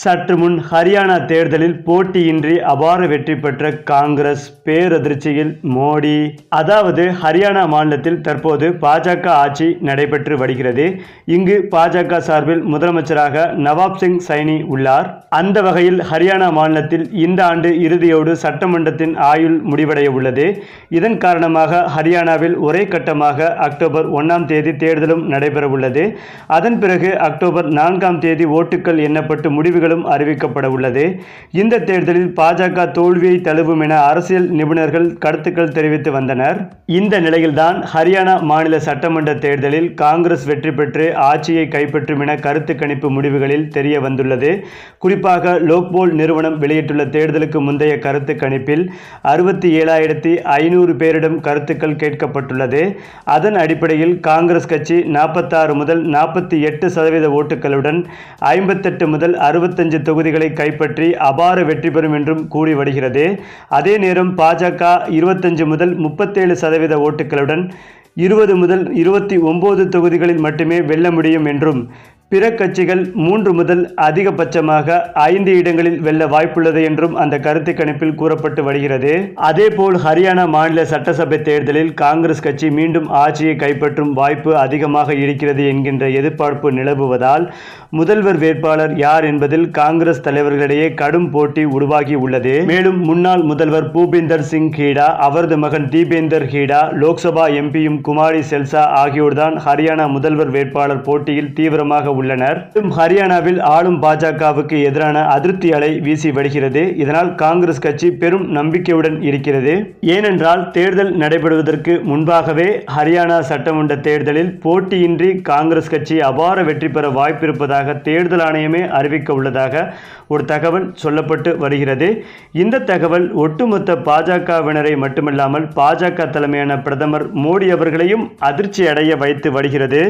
சற்று முன் ஹரியானா தேர்தலில் போட்டியின்றி அபார வெற்றி பெற்ற காங்கிரஸ் பேரதிர்ச்சியில் மோடி. அதாவது ஹரியானா மாநிலத்தில் தற்போது பாஜக ஆட்சி நடைபெற்று வருகிறது. இங்கு பாஜக சார்பில் முதலமைச்சராக நவாப் சிங் சைனி உள்ளார். அந்த வகையில் ஹரியானா மாநிலத்தில் இந்த ஆண்டு இறுதியோடு சட்டமன்றத்தின் ஆயுள் முடிவடைய உள்ளது. இதன் காரணமாக ஹரியானாவில் ஒரே கட்டமாக அக்டோபர் ஒன்றாம் தேதி தேர்தலும் நடைபெற உள்ளது அதன் பிறகு அக்டோபர் நான்காம் தேதி ஓட்டுக்கள் எண்ணப்பட்டு முடிவுகளும் அறிவிக்கப்பட உள்ளது. இந்த தேர்தலில் பாஜக தோல்வியை தழுவும் என அரசியல் நிபுணர்கள் கருத்துக்கள் தெரிவித்து வந்தனர். இந்த நிலையில்தான் ஹரியானா மாநில சட்டமன்ற தேர்தலில் காங்கிரஸ் வெற்றி பெற்று ஆட்சியை கைப்பற்றும் என கருத்து கணிப்பு முடிவுகளில் தெரிய வந்துள்ளது. குறிப்பாக லோக்போல் நிறுவனம் வெளியிட்டுள்ள தேர்தலுக்கு முந்தைய கருத்து கணிப்பில் அறுபத்தி ஏழாயிரத்தி ஐநூறு பேரிடம் கருத்துக்கள் கேட்கப்பட்டுள்ளது. அதன் அடிப்படையில் காங்கிரஸ் கட்சி நாற்பத்தாறு முதல் நாற்பத்தி எட்டு சதவீத ஓட்டுகளுடன் ஐம்பத்தெட்டு முதல் அறுபத்தி இருபத்தஞ்சு தொகுதிகளை கைப்பற்றி அபார வெற்றி பெறும் என்றும் கூறி வருகிறது. அதே நேரம் பாஜக இருபத்தஞ்சு முதல் முப்பத்தேழு சதவீத ஓட்டுகளுடன் இருபது முதல் இருபத்தி ஒன்பது தொகுதிகளில் மட்டுமே வெல்ல முடியும் என்றும் பிற கட்சிகள் மூன்று முதல் அதிகபட்சமாக ஐந்து இடங்களில் வெல்ல வாய்ப்புள்ளது என்றும் அந்த கருத்து கணிப்பில் கூறப்பட்டு வருகிறது. அதேபோல் ஹரியானா மாநில சட்டசபை தேர்தலில் காங்கிரஸ் கட்சி மீண்டும் ஆட்சியை கைப்பற்றும் வாய்ப்பு அதிகமாக இருக்கிறது என்கின்ற எதிர்பார்ப்பு நிலவுவதால் முதல்வர் வேட்பாளர் யார் என்பதில் காங்கிரஸ் தலைவர்களிடையே கடும் போட்டி உருவாகி உள்ளது. மேலும் முன்னாள் முதல்வர் பூபேந்தர் சிங் ஹீடா அவரது மகன் தீபேந்தர் ஹீடா லோக்சபா எம்பியும் குமாரி செல்சா ஆகியோர்தான் ஹரியானா முதல்வர் வேட்பாளர் போட்டியில் தீவிரமாக உள்ளனர். ஹரியானாவில் ஆளும் பாஜகவுக்கு எதிரான அதிருப்தி அலை வீசி வருகிறது. இதனால் காங்கிரஸ் கட்சி பெரும் நம்பிக்கையுடன் இருக்கிறது. ஏனென்றால் தேர்தல் நடைபெறுவதற்கு முன்பாகவே ஹரியானா சட்டமன்ற தேர்தலில் போட்டியின்றி காங்கிரஸ் கட்சி அபார வெற்றி பெற வாய்ப்பிருப்பதாக தேர்தல் ஆணையமே அறிவிக்க உள்ளதாக ஒரு தகவல் சொல்லப்பட்டு வருகிறது. இந்த தகவல் ஒட்டுமொத்த பாஜகவினரை மட்டுமல்லாமல் பாஜக தலைமையான பிரதமர் மோடி அவர்களையும் அதிர்ச்சி அடைய வைத்து வருகிறது.